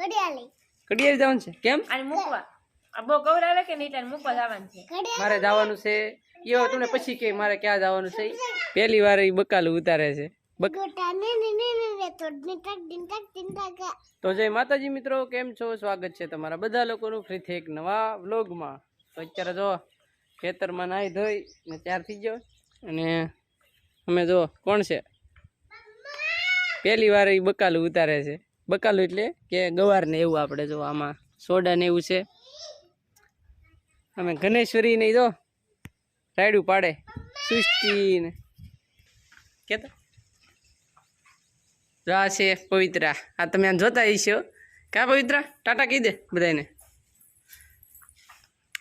ઘડિયાળી. કડિયારી જવાનું છે? કેમ? અને મૂકવા. આ બહુ કવરાવે કે નહીં મૂકવા જવાનું છે. મારે જવાનું છે. એવો તમને પછી કે મારે ક્યાં જવાનું છે પહેલી વાર એ બકાલું ઉતારે છે. તો જય માતાજી મિત્રો કેમ છો? સ્વાગત છે તમારા બધા લોકોનું ફરીથી એક નવા વ્લોગમાં. તો અત્યારે જો ખેતરમાં નાહી ધોઈ ને ત્યાર થઈ ગયો અને અમે જો કોણ છે? પહેલી વાર એ બકાલું ઉતારે છે. બકાલું એટલે કે ગવારને એવું આપણે જો આમાં સોડા ને એવું છે. અમે ગણેશ્વરી નહીં જો રાયડું પાડે. સૃષ્ટિને કેતા? આ છે પવિત્રા. આ તમે આમ જોતા હશો કા પવિત્રા? ટાટા કહી દે બધાને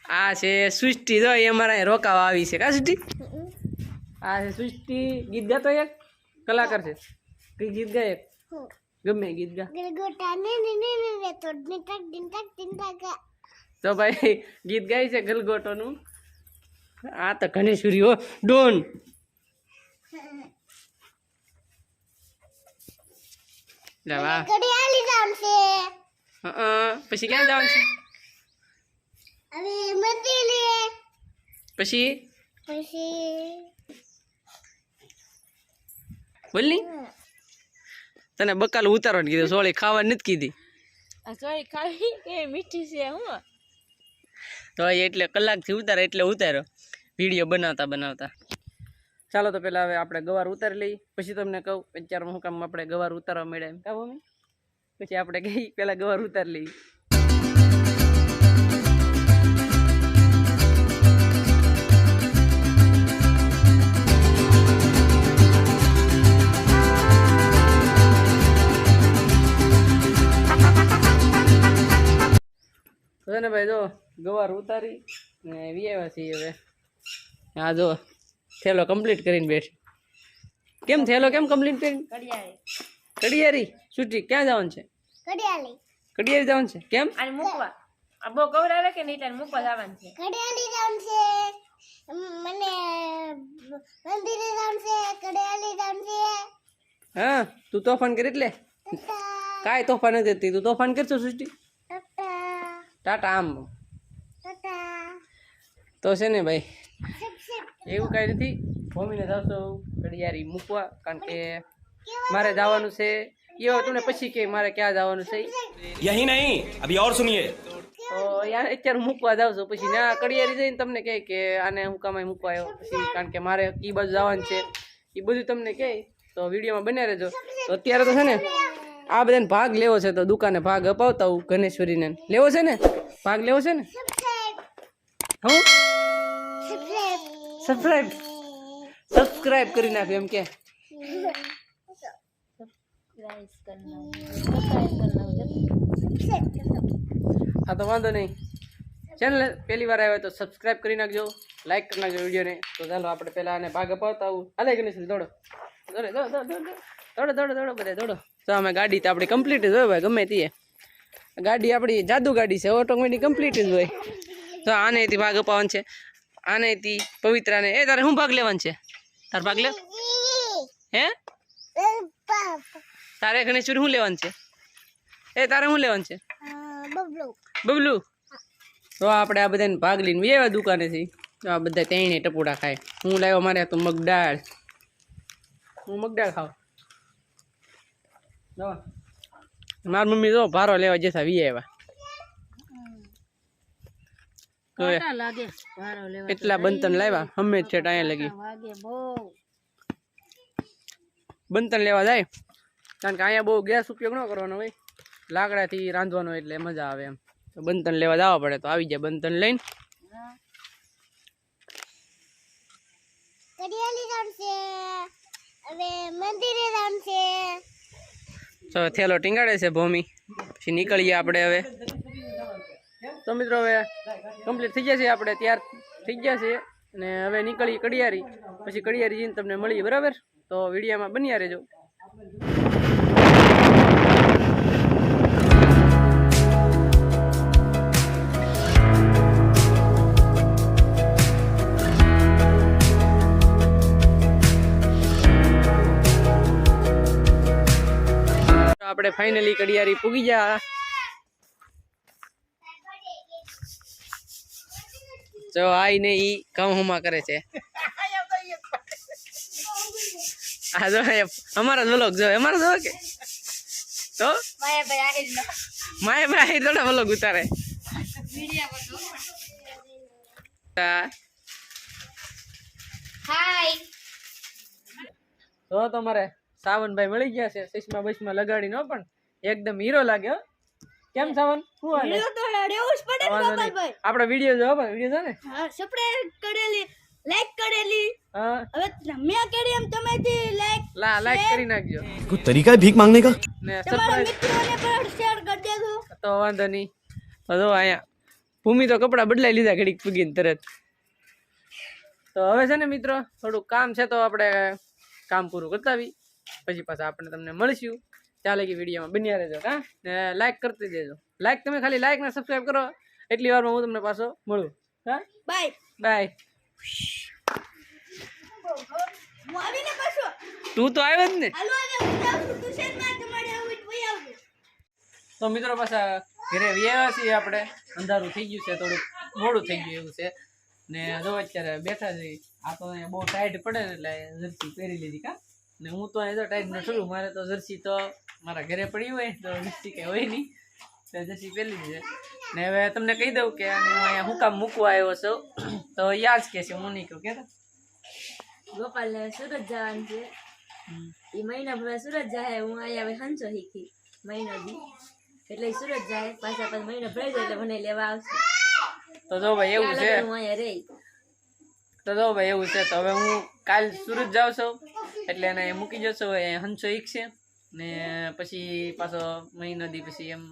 આ છે સૃષ્ટિ. જો એ અમારા રોકાવા આવી છે. કા સૃષ્ટિ? આ છે સૃષ્ટિ. ગીત ગાતો એક? કલાકાર છે. કઈ ગીત ગાય એક? ગમે ગીત ગા. તો ભાઈ ગીત ગાય છે ગલગોટોનું. આ તો ઘનેશ્વરી હો. ડોન. લે વાહ ઘડિયાળી જામ છે. હં, પછી ક્યાં જવાનું છે? પછી? પછી બોલની? તને બકાલ ઉતારવાનું કીધું સોળી ખાવા નથી કીધી. સોળી ખાવી કે મીઠી છે હું. તો એટલે કલાકથી ઉતારે એટલે ઉતાર્યો. વીડિયો બનાવતા બનાવતા. ચાલો તો પેલા હવે આપણે ગવાર ઉતારી લઈએ. પછી તમને કહું અત્યારમાં હું કામ આપણે ગવાર ઉતારવા મળ્યા એમ. કા મમ્મી. પછી આપણે ગઈ પેલા ગવાર ઉતારી લઈએ. છે ને ભાઈ જો ગવાર ઉતારી ને વિયાવ્યા છીએ હવે. હા જો થેલો કમ્પ્લીટ કરીને બેઠી. કેમ થેલો કેમ કમ્પ્લીટ કરીને? કડિયારી છૂટી ક્યાં જવાનું છે? કડિયારી કડિયારી જવાનું છે? કેમ? અને મૂકવા. આ બહુ કવરાવે કે નહીં એટલે મૂકવા જવાનું છે? કડિયારી જવાનું છે. મને મંદિરે જવાનું છે કડિયારી જવાનું છે. હા તું તોફાન કરી એટલે? કાય કાંઈ તોફાન નથી તું તોફાન કરશો સૃષ્ટિ ટાટા આમ તો છે ને ભાઈ એવું કાંઈ નથી મમ્મીને જાવશો તો મૂકવા કારણ કે મારે જવાનું છે. એ તમને પછી કે મારે ક્યાં જવાનું છે યહી નહીં અભી ઓર સુનિયે. તો યાર અત્યારે મૂકવા જાવ છો પછી ના કડિયારી જઈને તમને કહે કે આને હું કામે મૂકવા આવ્યો. પછી કારણ કે મારે કી બાજુ જવાનું છે એ બધું તમને કહે. તો વિડીયોમાં બને રહેજો. તો અત્યારે તો છે ને આ બધાને ભાગ લેવો છે તો દુકાને ભાગ અપાવતા હું ગણેશ્વરીને. લેવો છે ને? ભાગ લેવો છે ને? સબસ્ક્રાઇબ હું? સબસ્ક્રાઇબ સબસ્ક્રાઇબ સબસ્ક્રાઇબ કરી નાખ એમ કે. હા તો વાંધો નહીં. ચેનલ પહેલી વાર આવ્યો તો સબસ્ક્રાઇબ કરી નાખજો લાઈક કરી નાખજો વિડીયોને. તો ચાલો આપણે પહેલાં આને ભાગ અપાવતા આવું. હાલે નહીં દોડો. દોડે દોડો દોડો દોડો દોડો દોડો બધા દોડો તો અમે ગાડી તો આપણી કમ્પ્લીટ જ હોય ભાઈ ગમે તે. ગાડી આપણી જાદુ ગાડી છે, ઓટોમેટિક કમ્પ્લીટ જ હોય. તો આને થી ભાગ અપાવવાનો છે. આને થી પવિત્રાને એ તારે શું ભાગ લેવાનો છે? તાર ભાગ લે? હે? તારે ગણેશ્વરી શું લેવાનું છે? એ તારે શું લેવાનું છે? બબલો. તો આપણે આ બધાને ભાગ લઈને વ્યવા દુકાનેથી. તો આ બધા તેણે ટપોડા ખાય. હું લાવ્યો મારે તો મગદાળ હું મગદાળ ખાવ. મારી મમ્મી તો ભારો લેવા જતા વી આવ્યા કેટલા બંતન લાવ્યા હમે છે અહીંયા લગી. બહુ. બંતન લેવા જાય? કારણ કે અહીંયા બહુ ગેસ ઉપયોગ ન કરવાનો હોય. લાકડાથી રાંધવાનો એટલે મજા આવે એમ. તો બંતન લેવા જવા પડે તો આવી જાય બંતન લઈને. હવે મંદિરે છે તો થેલો ટીંગાડે છે ભૂમિ. પછી નીકળીએ આપણે હવે. તો મિત્રો હવે કમ્પ્લીટ થઈ જશે આપણે, ત્યાર થઈ જશે અને હવે નીકળીએ કડિયારી. પછી કડિયારી જઈને તમને મળીએ, બરાબર? તો વિડીયામાં બન્યા રહેજો. આપણે ફાઇનલી કડિયારી પૂગી ગયા. જો આઈ ને ઈ ઘઉંમાં કરે છે. આ જો અમારો વ્લોગ જો અમારો જો કે? તો? માય ભાઈ થોડા વ્લોગ ઉતારે. હાય તો તમારે સાવનભાઈ મળી ગયા છે ચશ્મા બસમાં લગાડી નો પણ એકદમ હીરો લાગ્યો કેમ સાવન? શું હાલે? હીરો તો રેવું જ પડે ગોપાલભાઈ. આપણો વિડિયો જો પણ વિડિયો જો ને? હા સબસ્ક્રાઇબ કરેલી લાઈક કરેલી. હા. હવે મેં કરી એમ તમે થી લાઈક લા લાઈક કરી નાખજો. કોઈ તરીકા ભીખ માંગને કા? ને સબસ્ક્રાઇબ મિત્રોને પણ શેર કરી દેજો. તો વાંધો નહીં. તો આયા. ભૂમિ તો કપડા બદલાઈ લીધા ઘડીક પૂગીને તરત. તો હવે છે ને મિત્રો થોડું કામ છે તો આપણે કામ પૂરું કરતા આવી પછી પાછા આપણે તમને મળશું. ચાલે કે વિડીયોમાં બન્યા રહેજો હા? ને લાઈક કરતી દેજો લાઈક તમે ખાલી લાઈક ને સબસ્ક્રાઈબ કરો. એટલી વારમાં હું તમને પાછો મળું. હા? બાય બાય તું તો આવ્યો જ ને. તો મિત્રો પાછા ઘરે વ્યાવા છીએ આપણે. અંધારું થઈ ગયું છે થોડુંક મોડું થઈ ગયું એવું છે. ને જો અત્યારે બેઠા છીએ આ તો બહુ ટાઈટ પડે ને એટલે જર્સી પહેરી લીધી કા ને હું તો એઝ તો ટાઈટ નથી છું. મારે તો જર્સી તો મારા ઘરે પડી હોય તો જર્સી કંઈ હોય નહીં. તો જર્સી પહેલી છે. ને હવે તમને કહી દઉં કે આને હું અહીંયા હું કામ મૂકવા આવ્યો છું. તો યાદ કે છે હું નહીં કહું કે ગોપાલ ને સુરત જવાનું છે. એ મહિના ભરે સુરત જાય હું અહીંયા હવે હંચો શીખી મહિનો દી એટલે સુરત જાય પાછા પાછા મહિનો ભરાઈ જાય એટલે મને લેવા આવશે. તો જો ભાઈ એવું છે. હું અહીંયા રહી. તો જો ભાઈ એવું છે. તો હવે હું કાલ સુરત જાઉં છો. એટલે એને મૂકી જશો એ હંસો છે. ને પછી પાછો મહિનો દી પછી એમ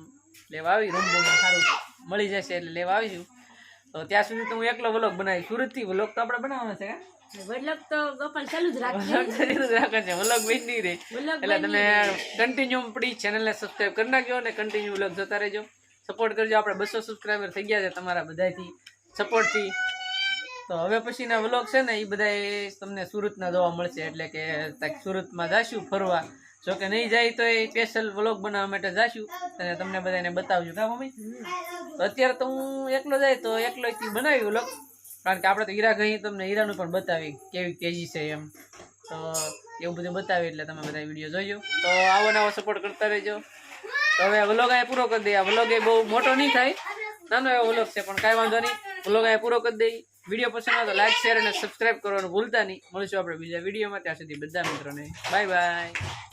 લેવા આવી રૂમ બૂમ સારું મળી જશે એટલે લેવા આવીશું તો ત્યાં સુધી તો હું એકલો વ્લોગ બનાવીશ. સુરતથી વ્લોગ તો આપણે બનાવવાનો છે વડલક તો ગોપાલ ચાલુ જ રાખશે વ્લોગ તો જરૂર રાખે છે. વ્લોગ બેન રહે. એટલે તમે કન્ટિન્યુ આપણી ચેનલને સબસ્ક્રાઈબ કરી નાખજો અને કન્ટિન્યુ વ્લોગ જોતા રહેજો. સપોર્ટ કરજો. આપણે બસો સબસ્ક્રાઈબર થઈ ગયા છે તમારા બધાથી. સપોર્ટથી તો હવે પછીના વ્લોગ છે ને, એ બધા તમને સુરતના જોવા મળશે. એટલે કે સુરતમાં જાશું ફરવા. જો કે નહીં જાય તો એ સ્પેશિયલ વ્લોગ બનાવવા માટે જાશું. અને તમને બધાને બતાવજો. કા મમ્મી? તો અત્યારે તો હું એકલો જાય તો એકલો બનાવી વ્લોગ કારણ કે આપણે તો હીરા ગઈ, તમને હીરાનું પણ બતાવી કેવી તેજી છે એમ. તો એવું બધું બતાવી, એટલે તમે બધા વીડિયો જોજો. તો આવો નવો સપોર્ટ કરતા રહેજો. તો હવે વ્લોગ અહીંયા પૂરો કરી દઈએ. આ વ્લોગ એ બહુ મોટો નહીં થાય. નાનો એવો વ્લોગ છે, પણ કાંઈ વાંધો નહીં. વ્લોગ અહીંયા પૂરો કરી દઈએ. વીડિયો પસંદ આવે તો લાઈક શેર અને સબસ્ક્રાઈબ કરવાનું ભૂલતા નહીં. મળીશું આપણે બીજા વિડીયોમાં. ત્યાં સુધી બધા મિત્રોને બાય બાય